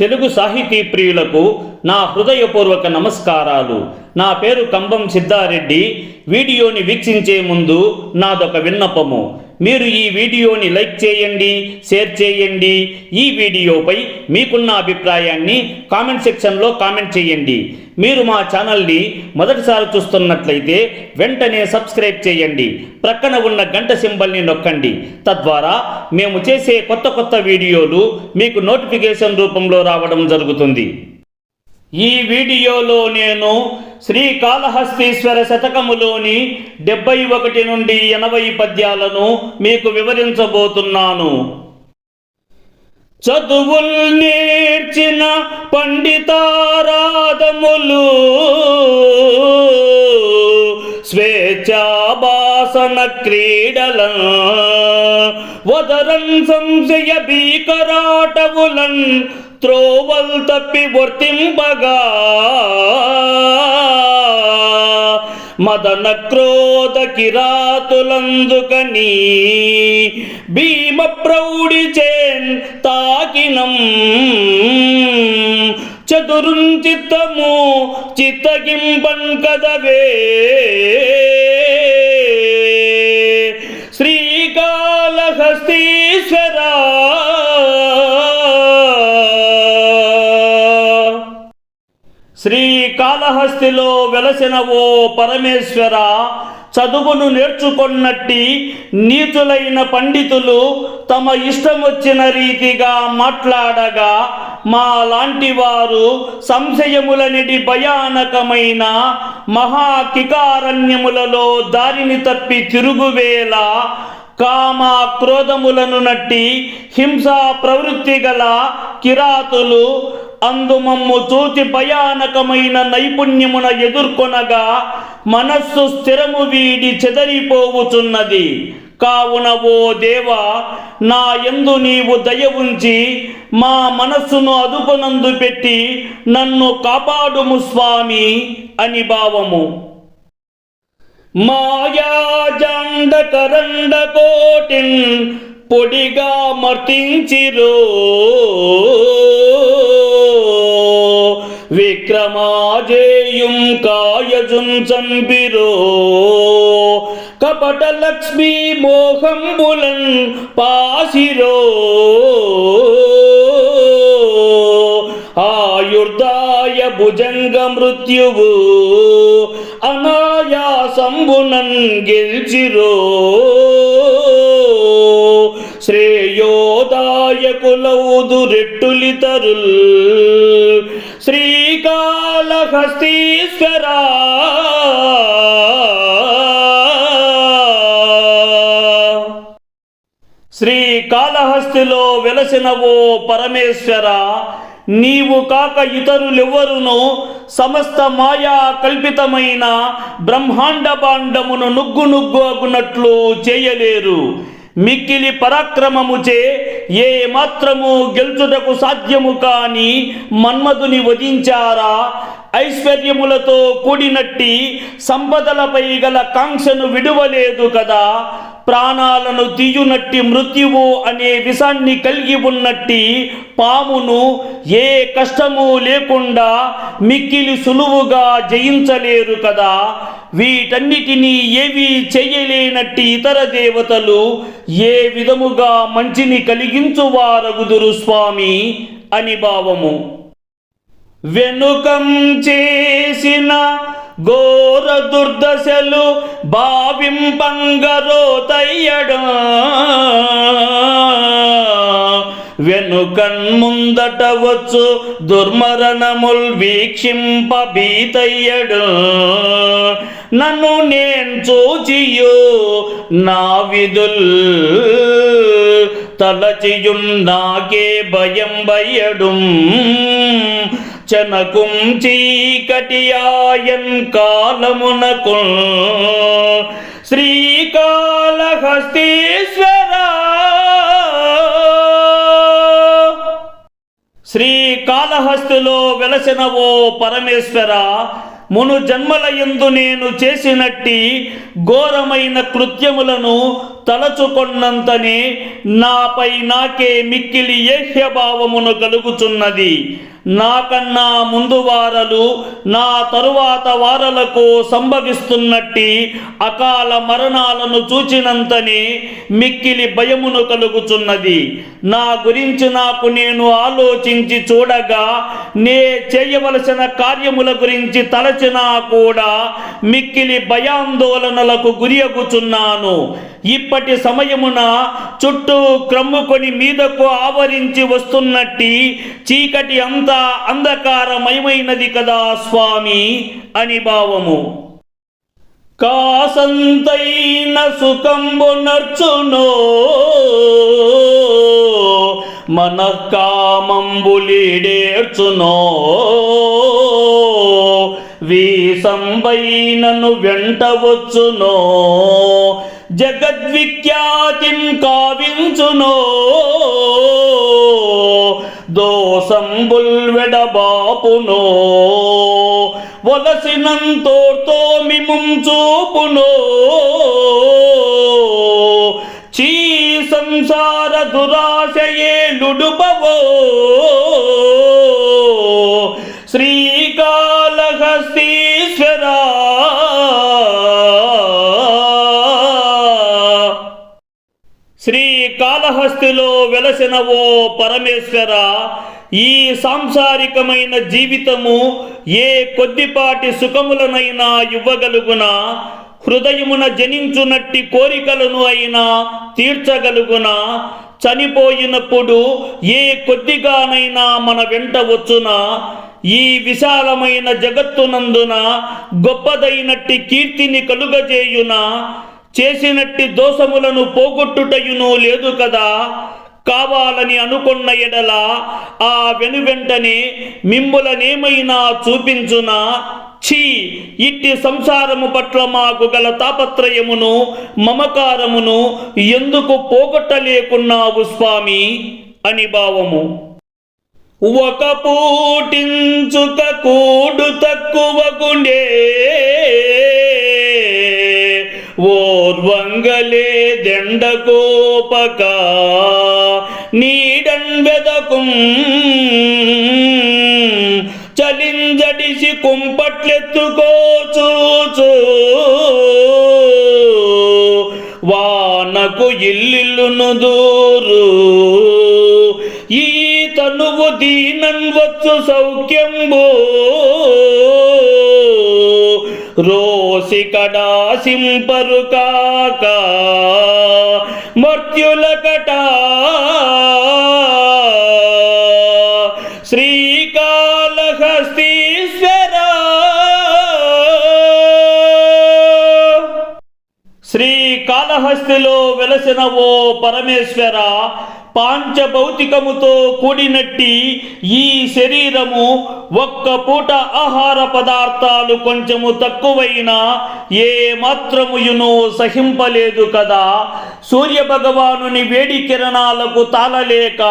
తెలుగు సాహితీ ప్రియులకు నా హృదయపూర్వక నమస్కారాలు. నా పేరు కంబం సిద్ధారెడ్డి. వీడియోని వీక్షించే ముందు నాదొక విన్నపము. మీరు ఈ వీడియోని లైక్ చేయండి షేర్ చేయండి. ఈ వీడియోపై మీకున్న అభిప్రాయాన్ని కామెంట్ సెక్షన్లో కామెంట్ చేయండి. మీరు మా ఛానల్ని మొదటిసారి చూస్తున్నట్లయితే వెంటనే సబ్స్క్రైబ్ చేయండి. ప్రక్కన ఉన్న గంట సింబల్ని నొక్కండి. తద్వారా మేము చేసే కొత్త కొత్త వీడియోలు మీకు నోటిఫికేషన్ రూపంలో రావడం జరుగుతుంది. ఈ వీడియోలో నేను శ్రీకాళహస్తీశ్వర శతకములోని డెబ్బై ఒకటి నుండి ఎనభై పద్యాలను మీకు వివరించబోతున్నాను. చదువుల్ నేర్చిన పండితారాధములు స్వేచ్ఛాభాసన క్రీడలన్ వదరన్ సంశయ భీకరాటవులన్ త్రోవల్ తప్పి వర్తింపగా. మదన క్రోధ కిరాతులందుకని భీమ ప్రౌడి చేన్ తాకినం. చతురుంచిత్తము చిత్తగింపన్ కదవే. శ్రీకాళహస్తిలో వెలసిన ఓ పరమేశ్వర చదువును నేర్చుకున్నట్టి నీతులైన పండితులు తమ ఇష్టం వచ్చిన రీతిగా మాట్లాడగా మా లాంటి వారు సంశయములనిటి భయానకమైన మహాకికారణ్యములలో దారిని తప్పి తిరుగువేళ కామ క్రోధములను నట్టి హింసా ప్రవృత్తి గల కిరాతులు అందుమమ్ము చూచి భయానకమైన నైపుణ్యమున ఎదుర్కొనగా మనస్సు స్థిరము వీడి చెదరిపోవుచున్నది. కావున ఓ దేవ నా ఎందు నీవు దయ ఉంచి మా మనస్సును అదుపునందు పెట్టి నన్ను కాపాడుము స్వామి అని భావము. మాయాజండ కరండ కోటిన్ పొడిగా మర్తించిరో. విక్రమాజేయుం కాయజుం చంపిరో. కపట లక్ష్మీ మోహంబులన్ పాసిరో. ఆయుర్దాయ భుజంగ మృత్యువు అనాయాసంబునన్ గెలిచిరో. శ్రేయోదాయకులౌదు శ్రీకాళహస్తీశ్వరా. శ్రీకాళహస్తిలో వెలసిన ఓ పరమేశ్వర నీవు కాక ఇతరులెవ్వరును సమస్త మాయా కల్పితమైన బ్రహ్మాండ బాండమును నుగ్గు నుగ్గు అగునట్లు చేయలేరు. మిక్కిలి పరాక్రమముచే ఏ మాత్రము గెలుచుటకు సాధ్యము కాని మన్మధుని వధించారా? ఐశ్వర్యములతో కూడినట్టి సంపదలపై గల కాంక్షను విడువలేదు కదా? ప్రాణాలను తీయునట్టి మృత్యువు అనే విషాన్ని కలిగి ఉన్నట్టి పామును ఏ కష్టము లేకుండా మిక్కిలి సులువుగా జయించలేరు కదా. వీటన్నిటినీ ఏవి చేయలేనట్టి ఇతర దేవతలు ఏ విధముగా మంచిని కలిగించువారగుదురు స్వామి అని భావము. వెనుకం చేసిన ఘోర దుర్దశలు భావింపంగరోతయ్యడా. వెనుకన్ముందట వెనుకన్ ముందట వచ్చు దుర్మరణముల్ వీక్షింప భీతయ్యడు నన్ను నేను చూచియు నా విధుల్ తలచియుం నాకే భయం భయడు చనకుం చీకటియాయన్ కాలమునకు శ్రీకాళహస్తీశ్వర. శ్రీకాళహస్తిలో వెలసిన ఓ పరమేశ్వర మును జన్మల ఎందు నేను చేసినట్టి ఘోరమైన కృత్యములను తలచుకొన్నంతనే నాపై నాకే మిక్కిలి ఏహ్యభావమును కలుగుచున్నది. నాకన్నా ముందు వారలు నా తరువాత వారలకు సంభవిస్తున్నట్టి అకాల మరణాలను చూచినంతనే మిక్కిలి భయమును కలుగుచున్నది. నా గురించి నాకు నేను ఆలోచించి చూడగా నే చేయవలసిన కార్యముల గురించి తలచినా కూడా మిక్కిలి భయాందోళనలకు గురియగుచున్నాను. ఇప్పటి సమయమున చుట్టూ క్రమ్ముకొని మీదకు ఆవరించి వస్తున్నట్టి చీకటి అంతా అంధకారమయమైనది కదా స్వామి అని భావము. కాసంతైన సుఖంబు నర్చునో మన కామంబులీడేర్చునో వీసంబైనను వెంట వచ్చునో జగద్విఖ్యాతిం కావించునో. దోసంబుల్ వెడబాపునో వలసినంతోర్తో మిముం చూపునో. చీ సంసార దురాశయే లుడుపవో శ్రీకాళహస్తిలో వెలసిన ఓ పరమేశ్వర ఈ సాంసారికమైన జీవితము ఏ కొద్దిపాటి సుఖములనైనా ఇవ్వగలుగునా? హృదయమున జనించునట్టి కోరికలను అయినా తీర్చగలుగునా? చనిపోయినప్పుడు ఏ కొద్దిగానైనా మన వెంట వచ్చునా? ఈ విశాలమైన జగత్తునందున గొప్పదైనట్టి కీర్తిని కలుగజేయునా? చేసినట్టి దోషములను పోగొట్టుటయును లేదు కదా? కావాలని అనుకున్న ఎడల ఆ వెనువెంటనే మిమ్ములనేమైనా చూపించునా? ఛీ! ఇట్టి సంసారము పట్ల మాకు గల తాపత్రయమును మమకారమును ఎందుకు పోగొట్టలేకున్నావు స్వామి? అని భావము. ఒక పూటించుక కూడు తక్కువగుండే గుండే ఓర్వంగలే దెండకోపక నీడన్ వెదకుం చలింజడిసి కుంపట్లెత్తుకోచూచు వానకు ఇల్లిల్లును దూరు. ఈ తనువు దీనన్ వచ్చు సౌఖ్యంబో. రోసి కడాసింపరు కాక మర్త్యులకట శ్రీకాళహస్తీశ్వర. శ్రీకాళహస్తిలో వెలసిన ఓ పరమేశ్వర పాంచభౌతికముతో కూడినట్టి ఈ శరీరము ఒక్క పూట ఆహార పదార్థాలు కొంచెము తక్కువైనా ఏ మాత్రముయును సహింపలేదు కదా. సూర్య భగవానుని వేడి కిరణాలకు తాళలేక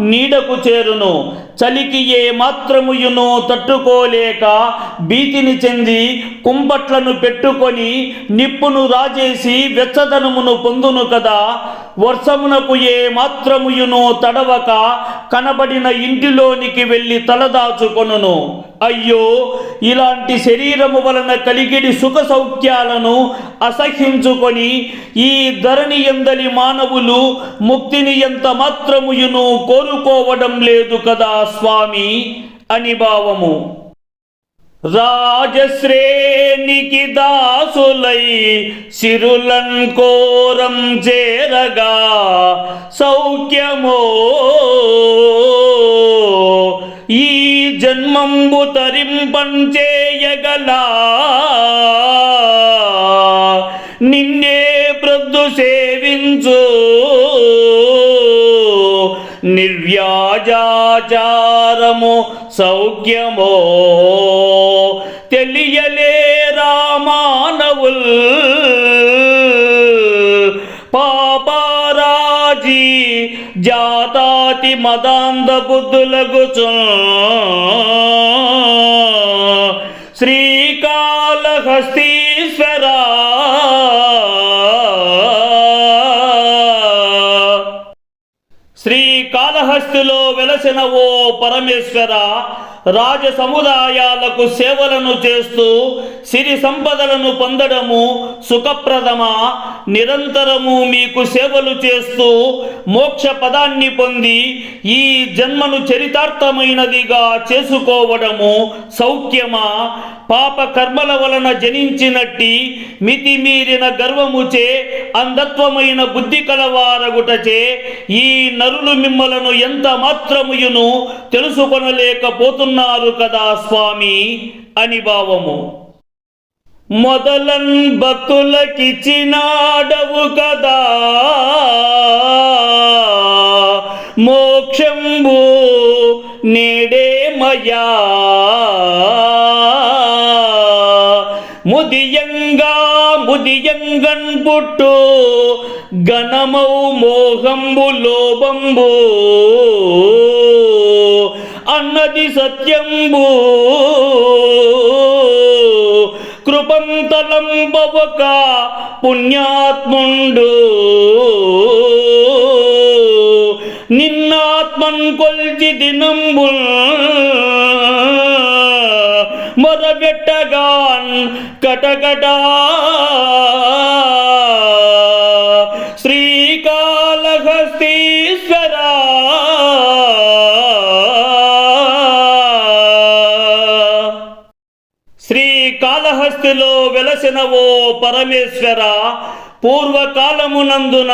నీడకు చేరును. చలికి ఏ మాత్రముయును తట్టుకోలేక భీతిని చెంది కుంపట్లను పెట్టుకొని నిప్పును రాజేసి వెచ్చదనమును పొందును కదా. వర్షమునకు ఏ మాత్రముయును తడవక కనబడిన ఇంటిలోనికి వెళ్ళి తలదాచుకొనును అయ్యో ఇలాంటి శరీరము వలన కలిగిడి సుఖ సౌఖ్యాలను అసహ్యించుకొని ఈ ధరణి ఎందలి మానవులు ముక్తిని ఎంత మాత్రముయును కోరుకోవడం లేదు కదా స్వామి అని భావము. రాజశ్రేణికి దాసులై సిరులన్ కోరం చేరగా సౌఖ్యమో ఈ జన్మంబు తరింపంచేయగలా. నిన్నే ప్రద్దు సేవించు. నిర్వ్యాజాచారము సౌఖ్యమో. తెలియలేరా మానవుల్ మహారాజీ జాతాతి మదాంధ బుద్ధులగుచు శ్రీకాళహస్తీశ్వర. శ్రీకాళహస్తిలో వెలసిన ఓ పరమేశ్వర రాజ సముదాయాలకు సేవలను చేస్తూ సిరి సంపదలను పొందడము సుఖప్రదమా? నిరంతరము మీకు సేవలు చేస్తూ మోక్ష పదాన్ని పొంది ఈ జన్మను చరితార్థమైనదిగా చేసుకోవడము సౌఖ్యమా? పాప కర్మల వలన జనించినట్టి మితిమీరిన గర్వముచే అంధత్వమైన బుద్ధి కలవారగుటచే ఈ నరులు మిమ్మలను ఎంత మాత్రముయును తెలుసుకొనలేకపోతున్నారు? కదా స్వామి అని భావము. మొదలన్ భక్తులకిచ్చినాడవు కదా. మోక్షంబు నేడే మయా. ముదియంగా ముదియంగన్ పుట్టు గణమౌ మోహంబు లోభంబు. మొరబెట్టగాన్ కటకటా. శ్రీకాళహస్తీశ్వరా. శ్రీకాళహస్తిలో వెలసిన ఓ పరమేశ్వర. పూర్వకాలమునందున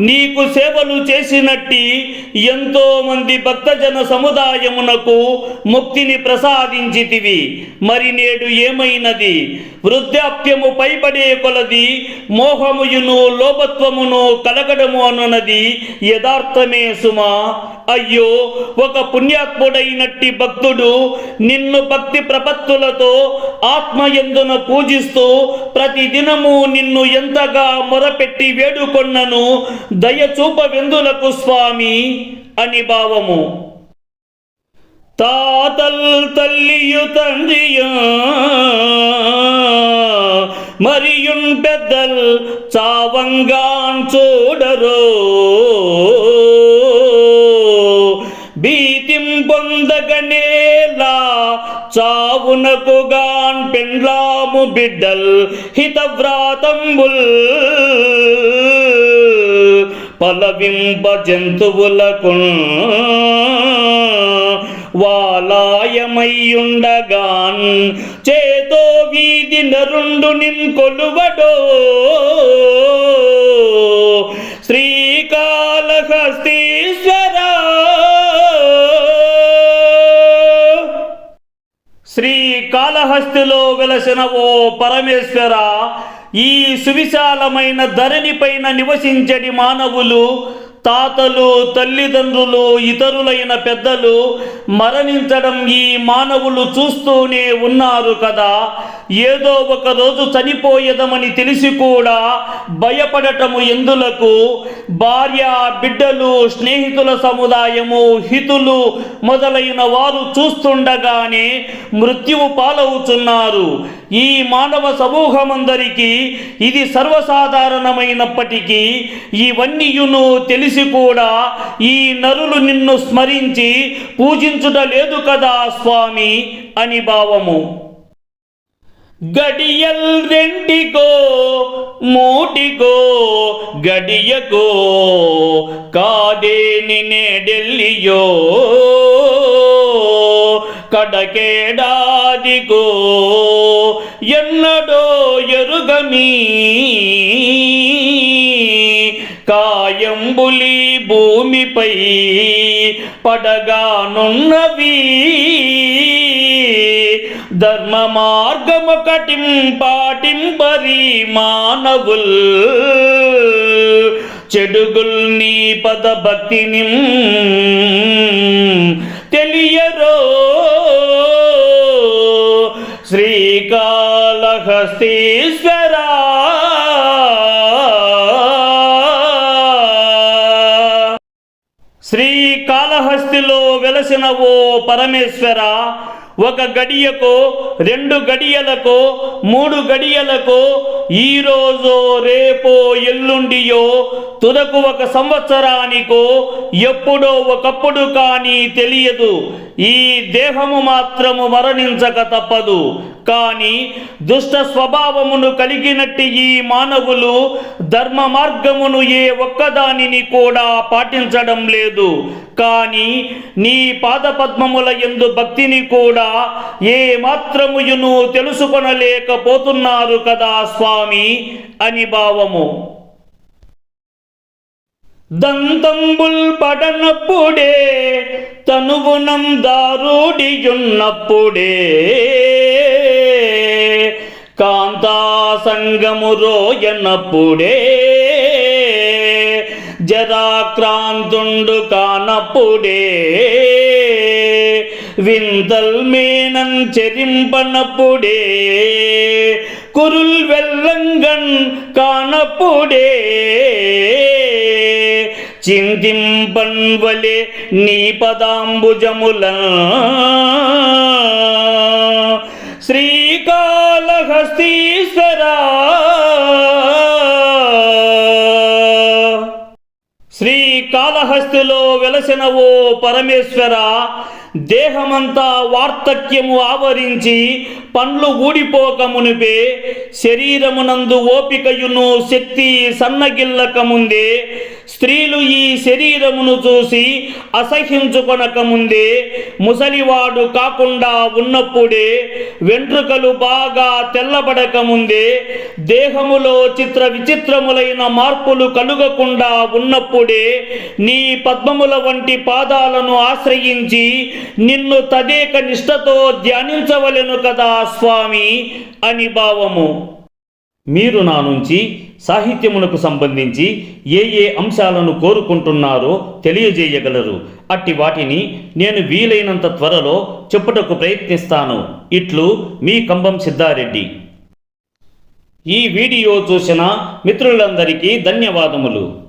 నీకు సేవలు చేసినట్టి ఎంతో మంది భక్తజన సముదాయమునకు ముక్తిని ప్రసాదించితివి. మరి నేడు ఏమైనది? వృద్ధాప్యము పైబడే కొలది మోహముయును లోపత్వమును కలగడము అనున్నది యథార్థమే సుమా. అయ్యో ఒక పుణ్యాత్ముడైనట్టి భక్తుడు నిన్ను భక్తి ప్రపత్తులతో ఆత్మయందున పూజిస్తూ ప్రతిదినము నిన్ను ఎంతగా మొరపెట్టి వేడుకొన్నను దయచూప వెందులకు స్వామి అని భావము. తాతల్ తల్లియు తండ్రియు మరియున్ పెద్దల్ చావంగాన్ చూడరు. నేలా చావునకుగాన్ పెండ్లాము బిడ్డల్ హితవ్రాతంబుల్. పలవింప జంతువులకు వాలాయమయ్యుండగాన్. చేతో వీధి నరుండు నిన్ కొలువడో కాళహస్తిలో వెలసిన ఓ పరమేశ్వర ఈ సువిశాలమైన ధరణి పైన నివసించడి మానవులు తాతలు తల్లిదండ్రులు ఇతరులైన పెద్దలు మరణించడం ఈ మానవులు చూస్తూనే ఉన్నారు కదా. ఏదో ఒక రోజు చనిపోయేదమని తెలిసి కూడా భయపడటము ఎందులకు? భార్య బిడ్డలు స్నేహితుల సముదాయము హితులు మొదలైన వారు చూస్తుండగానే మృత్యువు పాలవుతున్నారు ఈ మానవ సమూహమందరికీ ఇది సర్వసాధారణమైనప్పటికీ ఇవన్నీయును తెలిసి కూడా ఈ నరులు నిన్ను స్మరించి పూజించుట లేదు కదా స్వామి అని భావము. గడియల్ రెంటికో మూటికో గడియకో కాదేని నేడెల్లియో కడకేడాదికో కాయంబులి భూమిపై పడగానున్నవి. ధర్మ మార్గము కటిం పాటింపరి మానవుల్. చెడుగుల్ నీ పద భక్తిని తెలియరో. శ్రీకాళహస్తీశ్వరా. శ్రీకాళహస్తిలో ఓ పరమేశ్వర ఒక గడియకో రెండు గడియలకో మూడు గడియలకో ఈరోజు రేపో ఎల్లుండియో తుదకు ఒక సంవత్సరానికో ఎప్పుడో ఒకప్పుడు కానీ తెలియదు. ఈ దేహము మాత్రము మరణించక తప్పదు. కానీ దుష్ట స్వభావమును కలిగినట్టి ఈ మానవులు ధర్మ మార్గమును ఏ ఒక్కదానిని కూడా పాటించడం లేదు. కానీ నీ పాదపద్మముల ఎందు భక్తిని కూడా ఏ మాత్రముయును తెలుసుకొనలేకపోతున్నారు కదా స్వామి అని భావము. దంతంబుల్ పడనప్పుడే తనుగుణం దారుడియున్నప్పుడే కాంతాసంగము రోయనప్పుడే జరాక్రాంతుండు కానప్పుడే వింతల్ మేనన్ చెరింపనప్పుడే కురుల్ వెల్లంగన్ కానప్పుడే చింతింపన్ వలె నీ పదాంబుజముల శ్రీకాళహస్తీశ్వరా. శ్రీకాళహస్తిలో వెలసిన ఓ పరమేశ్వర దేహమంతా వార్తక్యము ఆవరించి పండ్లు ఊడిపోక మునిపే శరీరమునందు ఓపికయును శక్తి సన్నగిల్లక ముందే స్త్రీలు ఈ శరీరమును చూసి అసహ్యించుకొనక ముందే ముసలివాడు కాకుండా ఉన్నప్పుడే వెంట్రుకలు బాగా తెల్లబడక ముందే దేహములో చిత్ర విచిత్రములైన మార్పులు కలుగకుండా ఉన్నప్పుడే నీ పద్మముల వంటి పాదాలను ఆశ్రయించి నిన్ను తదేక నిష్ఠతో ధ్యానించవలెను కదా. స్వామి అని భావము. మీరు నా నుంచి సాహిత్యమునకు సంబంధించి ఏ ఏ అంశాలను కోరుకుంటున్నారో తెలియజేయగలరు. అట్టి వాటిని నేను వీలైనంత త్వరలో చెప్పుటకు ప్రయత్నిస్తాను. ఇట్లు మీ కంబం సిద్ధారెడ్డి. ఈ వీడియో చూసిన మిత్రులందరికీ ధన్యవాదములు.